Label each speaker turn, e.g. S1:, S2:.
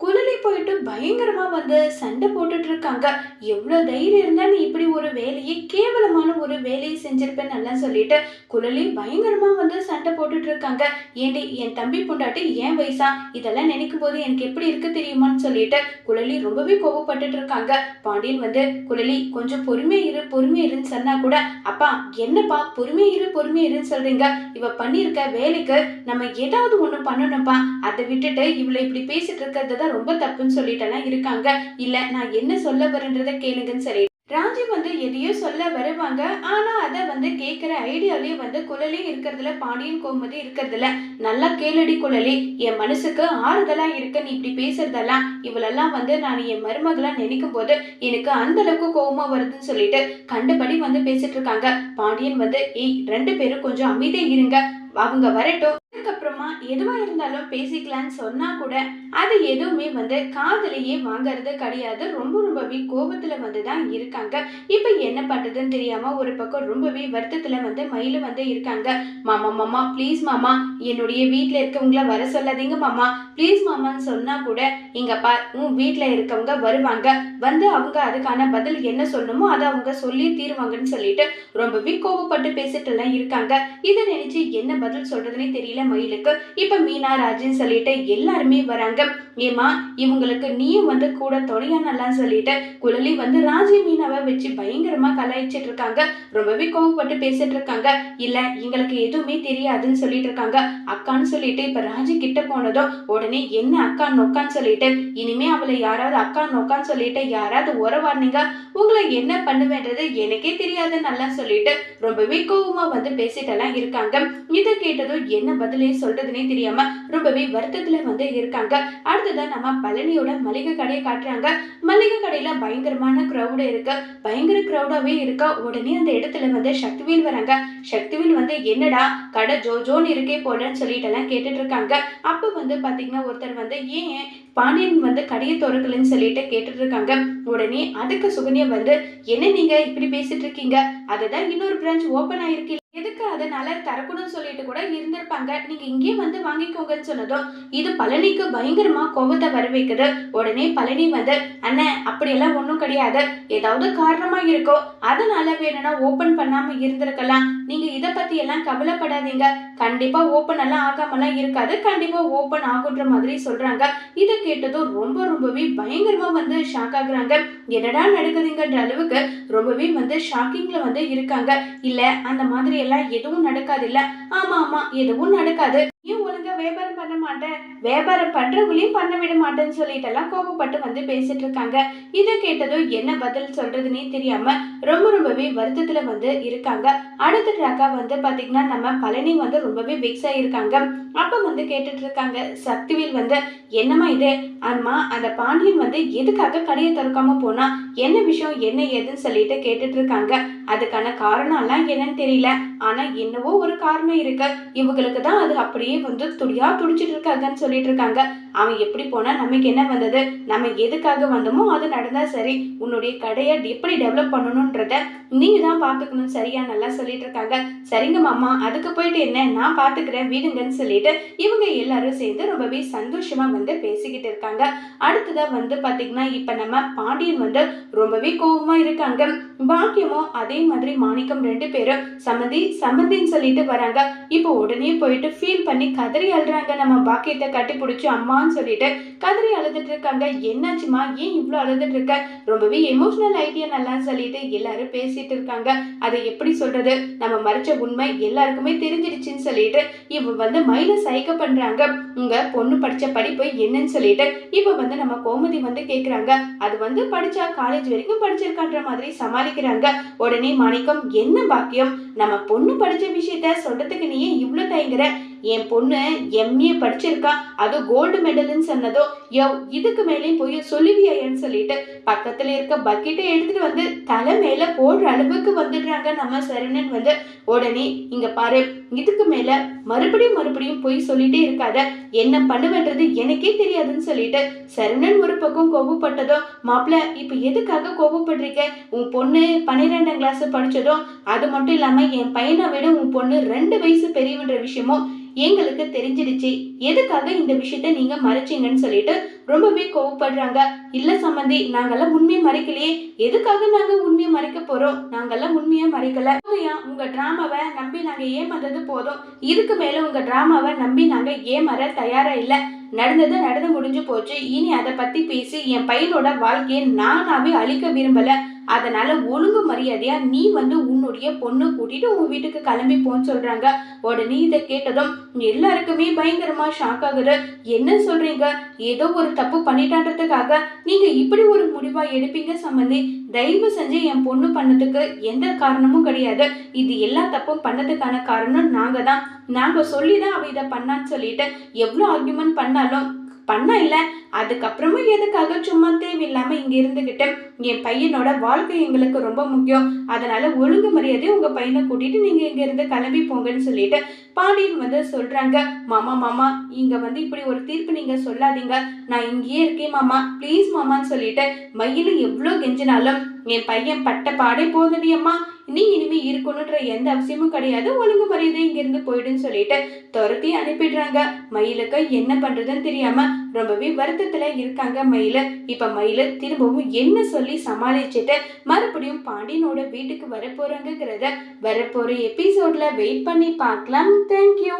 S1: குழலி போயிட்டு பயங்கரமா வந்து சண்டை போட்டுட்டு இருக்காங்க எவ்வளோ தைரியம் இருந்தா நீ இப்படி ஒரு வேலையை கேவலமான ஒரு வேலையை செஞ்சிருப்பேன்னு எல்லாம் சொல்லிட்டு குழலி பயங்கரமா வந்து சண்டை போட்டுட்டு இருக்காங்க ஏண்டி என் தம்பி பொண்டாட்டி ஏன் வயசா? இதெல்லாம் நினைக்கும் போது எனக்கு எப்படி இருக்கு தெரியுமான்னு சொல்லிட்டு குழலி ரொம்பவே கோவப்பட்டுட்டு இருக்காங்க பாண்டியன் வந்து குழலி கொஞ்சம் பொறுமையா இரு பொறுமையா இருன்னு சொன்னா கூட அப்பா என்னப்பா பொறுமையா இரு பொறுமையா இருன்னு சொல்றீங்க? இவ பண்ணியிருக்க வேலைக்கு நம்ம ஏதாவது ஒண்ணு பண்ணணும்ப்பா. அதை விட்டுட்டு இவளை இப்படி பேசிட்டு இருக்கிறது தான் ரொம்ப தப்புன்னு சொல்லிட்டெல்லாம் இருக்காங்க. இல்ல நான் என்ன சொல்ல வரேன்றதை கேளுங்கன்னு சரி ராஜி வந்து எதையோ சொல்ல வருவாங்க. ஆனா அதை வந்து கேட்கிற ஐடியாலயே வந்து குழலி இருக்கிறதுல பாண்டியன் கோமதி இருக்கிறதுல. நல்லா கேளடி குழலி என் மனசுக்கு ஆறுதலா இருக்கு நீ இப்படி பேசுறதெல்லாம். இவளெல்லாம் வந்து நான் என் மருமகளா நினைக்கும் போது எனக்கு அந்த அளவுக்கு கோபமா வருதுன்னு சொல்லிட்டு கண்டுபடி வந்து பேசிட்டு இருக்காங்க. பாண்டியன் வந்து ஏய் ரெண்டு பேரும் கொஞ்சம் அமைதியா இருங்க. அவங்க வரட்டும். அதுக்கப்புறமா எதுவா இருந்தாலும் பேசிக்கலாம்னு சொன்னா கூட அது எதுவுமே வந்து காதலையே வாங்கறது கிடையாது. ரொம்ப ரொம்பவே கோபத்துல வந்து தான் இருக்காங்க. இப்ப என்ன பண்றதுன்னு தெரியாம ஒரு பக்கம் ரொம்பவே வருத்தத்துல வந்து மயில வந்து இருக்காங்க. மாமா மாமா ப்ளீஸ் மாமா என்னுடைய வீட்டில் இருக்கவங்கள வர சொல்லாதீங்க மாமா. ப்ளீஸ் மாமான்னு சொன்னா கூட இங்க பா உன் வீட்ல இருக்கவங்க வருவாங்க. வந்து அவங்க அதுக்கான பதில் என்ன சொல்லணுமோ அதை அவங்க சொல்லி தீருவாங்கன்னு சொல்லிட்டு ரொம்பவே கோபப்பட்டு பேசிட்டு எல்லாம் இருக்காங்க. இதை நினைச்சு என்ன பதில் சொல்றதுன்னே தெரியல மயில். மயிலுக்கு இப்ப மீனா ராஜின்னு சொல்லிட்டு எல்லாருமே வராங்க. ஏமா இவங்களுக்கு நீயும் வந்து கூட தொடையானலாம் சொல்லிட்டு குழலி வந்து ராஜி மீனாவை வச்சு பயங்கரமா கலாய்ச்சிட்டு இருக்காங்க ரொம்பவே கோவப்பட்டு பேசிட்டு இருக்காங்க இல்ல எங்களுக்கு எதுவுமே தெரியாதுன்னு சொல்லிட்டு இருக்காங்க அக்கான்னு சொல்லிட்டு இப்ப ராஜி கிட்ட போனதும் உடனே என்ன அக்கா நொக்கான்னு சொல்லிட்டு இனிமே அவளை யாராவது அக்கா நொக்கான்னு சொல்லிட்டு யாராவது உறவாடினீங்க? உங்களை என்ன பண்ணுவேன்றது எனக்கே தெரியாது நல்லா சொல்லிட்டு ரொம்பவே கோவமா வந்து பேசிட்டெல்லாம் இருக்காங்க. இதை கேட்டதும் என்ன பதிலே சொல்றதுனே தெரியாம ரொம்பவே வருத்தத்துல வந்து இருக்காங்க. அடுத்ததான் நம்ம பழனியோட மளிகை கடையை காட்டுறாங்க. மளிகை கடையில பயங்கரமான க்ரௌடு இருக்கு. பயங்கர க்ரௌடாவே இருக்கா உடனே அந்த இடத்துல வந்து சக்திவேல் வராங்க. சக்திவேல் வந்து என்னடா கடை ஜோ ஜோன் இருக்கே போலன்னு சொல்லிட்டு எல்லாம் கேட்டுட்டு இருக்காங்க. அப்ப வந்து பாத்தீங்கன்னா ஒருத்தர் வந்து ஏன் பாண்டியன் வந்து கடையை திறக்கலன்னு சொல்லிட்டு கேட்டுட்டு இருக்காங்க. உடனே அதுக்கு சுகன்யா வந்து என்ன நீங்க இப்படி பேசிட்டு இருக்கீங்க? அதுதான் இன்னொரு பிரான்ச் ஓபன் ஆயிருக்கு எதுக்கு அதனால திறக்கணும்னு சொல்லிட்டு கூட இருந்திருப்பாங்க. நீங்க இங்கே வந்து வாங்கிக்கோங்கன்னு சொன்னதும் இது பழனிக்கு பயங்கரமா கோபத்தை வர வைக்குது உடனே பழனி வந்து அண்ணன் அப்படியெல்லாம் ஒன்றும் கிடையாது. ஏதாவது காரணமா இருக்கும் அதனால வேணும்னா ஓபன் பண்ணாம இருந்திருக்கலாம். நீங்க இதை பத்தி எல்லாம் கவலைப்படாதீங்க. கண்டிப்பா ஓபன் எல்லாம் ஆகாமலாம் இருக்காது. கண்டிப்பா ஓபன் ஆகுன்ற மாதிரி சொல்றாங்க. இதை கேட்டதும் ரொம்ப ரொம்பவே பயங்கரமா வந்து ஷாக் ஆகுறாங்க. என்னடா நடக்குதுங்கன்ற அளவுக்கு ரொம்பவே வந்து ஷாக்கிங்ல வந்து இருக்காங்க. இல்ல அந்த மாதிரி எல்லாம் எதுவும் நடக்காது இல்ல ஆமா ஆமா எதுவும் நடக்காது. ஏன் ஒழுங்கா வியாபாரம் பண்ண மாட்டேன்? வியாபாரம் பண்றவங்களையும் பண்ண விட மாட்டேன்னு சொல்லிட்டு எல்லாம் கோபப்பட்டு வந்து பேசிட்டு இருக்காங்க. இதை கேட்டதும் என்ன பதில் சொல்றதுன்னே தெரியாம ரொம்ப ரொம்பவே வருத்தத்துல வந்து இருக்காங்க. அடுத்த ட்ராக்கா வந்து பாத்தீங்கன்னா நம்ம பழனி வந்து ரொம்பவே பிக்ஸ் ஆயிருக்காங்க. அப்ப வந்து கேட்டுட்டு இருக்காங்க. சக்திவேல் வந்து என்னம்மா இது? அம்மா அந்த பாண்டியன் வந்து எதுக்காக கடையை திறக்காம போனா? என்ன விஷயம் என்ன ஏதுன்னு சொல்லிட்டு கேட்டுட்டு இருக்காங்க அதுக்கான காரணம்லாம் என்னன்னு தெரியல. ஆனா என்னவோ ஒரு காரணம் இருக்கு. இவங்களுக்கு தான் அது அப்படியே வந்து துடியா துடிச்சிட்டு இருக்காங்கன்னு சொல்லிட்டு இருக்காங்க அவன் எப்படி போனா நமக்கு என்ன வந்தது? நம்ம எதுக்காக வந்தோமோ அது நடந்தா சரி. உன்னுடைய கடையை எப்படி டெவலப் பண்ணணும்ன்றத நீ தான் பாத்துக்கணும் சரியா நல்லா சொல்லிட்டு இருக்காங்க சரிங்க மாமா அதுக்கு போயிட்டு என்ன? நான் பாத்துக்கிறேன் வீடுங்கன்னு சொல்லிட்டு இவங்க எல்லாரும் சேர்ந்து ரொம்பவே சந்தோஷமா வந்து பேசிக்கிட்டு இருக்காங்க. அடுத்ததாக வந்து பாத்தீங்கன்னா இப்ப நம்ம பாண்டியன் வந்து ரொம்பவே கோபமா இருக்காங்க பாக்கியமும் அதே மாதிரி மாணிக்கம் ரெண்டு பேரும் சம்மந்தி சம்மந்தின்னு சொல்லிட்டு வராங்க. இப்போ உடனே போயிட்டு ஃபீல் பண்ணி கதறி அழுறாங்க. நம்ம பாக்கியத்தை கட்டி பிடிச்சி அம்மான்னு சொல்லிட்டு கதறி அழுதுட்டு இருக்காங்க. என்னாச்சுமா ஏன் இவ்வளோ அழுதுட்டு இருக்க? ரொம்பவே எமோஷனல் ஐடியா நல்லா சொல்லிட்டு எல்லாரும் பேசிட்டு இருக்காங்க. அதை எப்படி சொல்றது? நம்ம மறைச்ச உண்மை எல்லாருக்குமே தெரிஞ்சிடுச்சுன்னு சொல்லிட்டு இவ வந்து மயில சைக்க பண்றாங்க. உங்க பொண்ணு படிச்ச படிப்பு என்னன்னு சொல்லிட்டு இப்ப வந்து நம்ம கோமதி வந்து கேக்குறாங்க. அது வந்து படிச்சா காலேஜ் வரைக்கும் படிச்சிருக்கான்ற மாதிரி சமாளிக்கிறாங்க. உடனே மாணிக்கம் என்ன பாக்கியம்? நம்ம பொண்ணு படிச்ச விஷயத்த சொல்றதுக்கு நீயே ஏன் இவ்ளோ தயங்குற. என் பொண்ணு எம்ஏ படிச்சிருக்கா. அது கோல்டு மெடல்னு சொன்னதோ யோ இதுக்கு மேலேயும் போய் சொல்லுவியான்னு சொல்லிட்டு பக்கத்துல இருக்க பக்கெட்டை எடுத்துட்டு வந்து தலை மேல போடுற அளவுக்கு வந்துடுறாங்க நம்ம சரணன் வந்து. உடனே இங்க பாரு இதுக்கு மேல மறுபடியும் மறுபடியும் போய் சொல்லிட்டே இருக்காத. என்ன பண்ணுவேன்றது எனக்கே தெரியாதுன்னு சொல்லிட்டு சரணன் ஒரு பக்கம் கோபப்பட்டதோ மாப்பிள்ள இப்ப எதுக்காக கோபப்படுறீங்க உன் பொண்ணு பன்னிரெண்டாம் கிளாஸ் படிச்சதும் அது மட்டும் இல்லாம என் பையனை விட உன் பொண்ணு ரெண்டு வயசு பெரியவன்ற விஷயமும் எங்களுக்கு தெரிஞ்சிடுச்சு. எதுக்காக இந்த விஷயத்த நீங்க மறைச்சிங்கன்னு சொல்லிட்டு ரொம்பவே கோவப்படுறாங்க. இல்ல சம்மந்தி நாங்கெல்லாம் உண்மையை மறைக்கலையே. எதுக்காக நாங்க உண்மையை மறைக்க போறோம்? நாங்கெல்லாம் உண்மையை மறைக்கல. உண்மையா? உங்க டிராமாவை நம்பி நாங்க ஏமாந்தது போதும். இதுக்கு மேல உங்க டிராமாவை நம்பி நாங்க ஏமாற தயாரா இல்லை. நடந்தது நடந்து முடிஞ்சு போச்சு. இனி அதை பத்தி பேசி என் பையனோட வாழ்க்கையை நானாவே அழிக்க விரும்பல. அதனால ஒழுங்கு மரியாதையா நீ வந்து உன்னுடைய பொண்ணு கூட்டிட்டு உன் வீட்டுக்கு கிளம்பி போன்னு சொல்றாங்க. உடனே இதை கேட்டதும் எல்லாருக்குமே பயங்கரமா ஷாக் ஆகுது. என்ன சொல்றீங்க? ஏதோ ஒரு தப்பு பண்ணிட்டான்றதுக்காக நீங்க இப்படி ஒரு முடிவா எடுப்பீங்க சம்பந்தி. தயவு செஞ்சு என் பொண்ணு பண்ணதுக்கு எந்த காரணமும் கிடையாது. இது எல்லா தப்பும் பண்ணதுக்கான காரணம் நாங்கள் தான் நாங்கள் சொல்லி தான் அவள் இதை பண்ணான்னு சொல்லிட்டு எவ்வளோ ஆர்குமெண்ட் பண்ணாலும் பண்ண இல்லை. அதுக்கப்புறமும் எதுக்காக சும்மா தேவையில்லாமல் இங்கே இருந்துக்கிட்டு என் பையனோட வாழ்க்கை எங்களுக்கு ரொம்ப முக்கியம். அதனால் ஒழுங்கு மரியாதையை உங்கள் பையனை கூட்டிட்டு நீங்கள் இங்கேருந்து கிளம்பி போங்கன்னு சொல்லிட்டு பாண்டியன் வந்து சொல்கிறாங்க மாமா மாமா இங்கே வந்து இப்படி ஒரு தீர்ப்பு நீங்கள் சொல்லாதீங்க. நான் இங்கேயே இருக்கேன் மாமா. ப்ளீஸ் மாமான்னு சொல்லிட்டு மயிலும் எவ்வளோ கெஞ்சினாலும் என் பையன் பட்ட பாடே போதடி அம்மா. நீ இனிமே இருக்கணுன்ற எந்த அவசியமும் கிடையாது. ஒழுங்கு மரியாதை இங்கிருந்து போயிடுன்னு சொல்லிட்டு துரத்தி அனுப்பிடுறாங்க. மயிலுக்கு என்ன பண்றதுன்னு தெரியாம ரொம்பவே வருத்தத்துல இருக்காங்க மயில. இப்ப மயில திரும்பவும் என்ன சொல்லி சமாளிச்சுட்டு மறுபடியும் பாண்டியனோட வீட்டுக்கு வர போறாங்கிறத வரப்போற எபிசோட்ல வெயிட் பண்ணி பார்க்கலாம். தேங்க்யூ